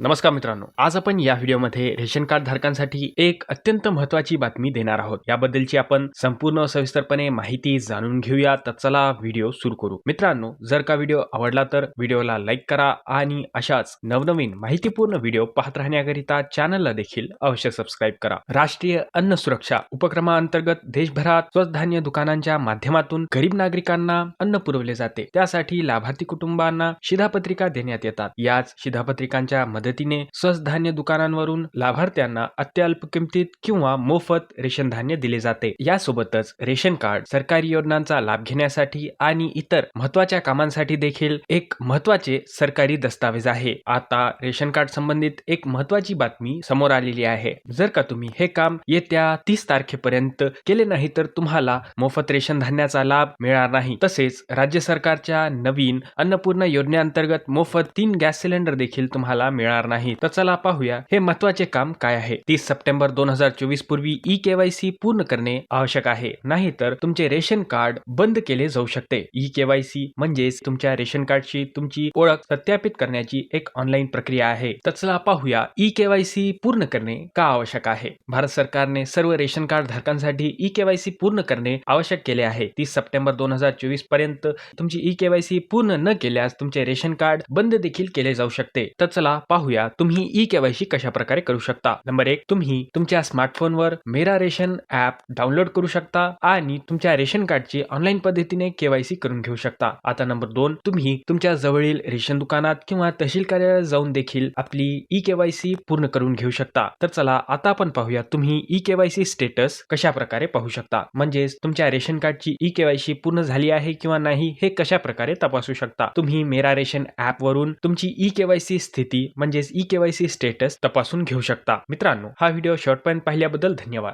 नमस्कार मित्रांनो आज आपण या व्हिडिओमध्ये रेशन कार्ड धारकांसाठी एक अत्यंत महत्वाची बातमी देणार आहोत. याबद्दलची आपण संपूर्ण सविस्तरपणे माहिती जाणून घेऊया तर चला व्हिडिओ सुरू करू. मित्रांनो जर का व्हिडिओ आवडला तर व्हिडिओला लाईक करा आणि अशाच नवनवीन माहितीपूर्ण व्हिडिओ पाहत राहण्याकरिता चॅनलला देखील अवश्य सबस्क्राईब करा. राष्ट्रीय अन्न सुरक्षा उपक्रमाअंतर्गत देशभरात स्वधान्य दुकानांच्या माध्यमातून गरीब नागरिकांना अन्न पुरवले जाते. त्यासाठी लाभार्थी कुटुंबांना शिधापत्रिका देण्यात येतात. याच शिधापत्रिकांच्या मदतीने धान्य दुकानांवरून लाभार्थ्यांना अत्यल्प किमतीत किंवा मोफत रेशन धान्य दिले जाते. यासोबतच रेशन कार्ड सरकारी योजनांचा लाभ घेण्यासाठी आणि इतर महत्त्वाच्या कामांसाठी देखील एक महत्त्वाचे सरकारी दस्तावेज आहे. आता रेशन कार्ड संबंधित एक महत्वाची बातमी समोर आलेली आहे. जर का तुम्ही हे काम येत्या तीस तारखेपर्यंत केले नाही तर तुम्हाला मोफत रेशन धान्याचा लाभ मिळणार नाही. तसेच राज्य सरकारच्या नवीन अन्नपूर्ण योजनेअंतर्गत मोफत तीन गॅस सिलेंडर देखील तुम्हाला मिळणार नाही. तर चला पाहूया हे महत्त्वाचे काम काय आहे? तीस सप्टेंबर दोन हजार चोवीस पूर्वी ई केवायसी पूर्ण करणे आवश्यक आहे. नाहीतर तुमचे रेशन कार्ड बंद केले जाऊ शकते. ई केवायसी म्हणजेच तुमच्या रेशन कार्डची तुमची ओळख सत्यापित करण्याची एक ऑनलाईन प्रक्रिया आहे. तर चला पाहूया ई केवायसी पूर्ण करणे का आवश्यक आहे? भारत सरकारने सर्व रेशन कार्ड धारकांसाठी ई केवायसी पूर्ण करणे आवश्यक केले आहे. तीस सप्टेंबर दोन हजार चोवीसपर्यंत तुमची ई केवायसी पूर्ण न केल्यास तुमचे रेशन कार्ड बंद देखील केले जाऊ शकते. तर चला पाहू पाहूया तुम्ही ई केवायसी कशा प्रकारे करू शकता? नंबर एक तुम्ही तुमच्या स्मार्टफोनवर मेरा रेशन ऍप डाउनलोड करू शकता आणि तुमच्या रेशन कार्डची ऑनलाईन पद्धतीने केवायसी करून घेऊ शकता. आता नंबर दोन तुम्ही तुमच्या जवळील रेशन दुकानात किंवा तहसील कार्यालयात जाऊन देखील आपली ई केवायसी पूर्ण करून घेऊ शकता. तर चला आता आपण पाहूया तुम्ही ई केवायसी स्टेटस कशा प्रकारे पाहू शकता? म्हणजेच तुमच्या रेशन कार्डची ई केवायसी पूर्ण झाली आहे किंवा नाही हे कशा प्रकारे तपासू शकता? तुम्ही मेरा रेशन ऍप वरून तुमची ई केवायसी स्थिती म्हणजे म्हणजेच ई केवायसी स्टेटस तपासून घेऊ शकता. मित्रांनो हा व्हिडिओ शेवटपर्यंत पाहिल्याबद्दल धन्यवाद.